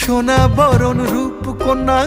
সোনা বরণ রূপ কন্যা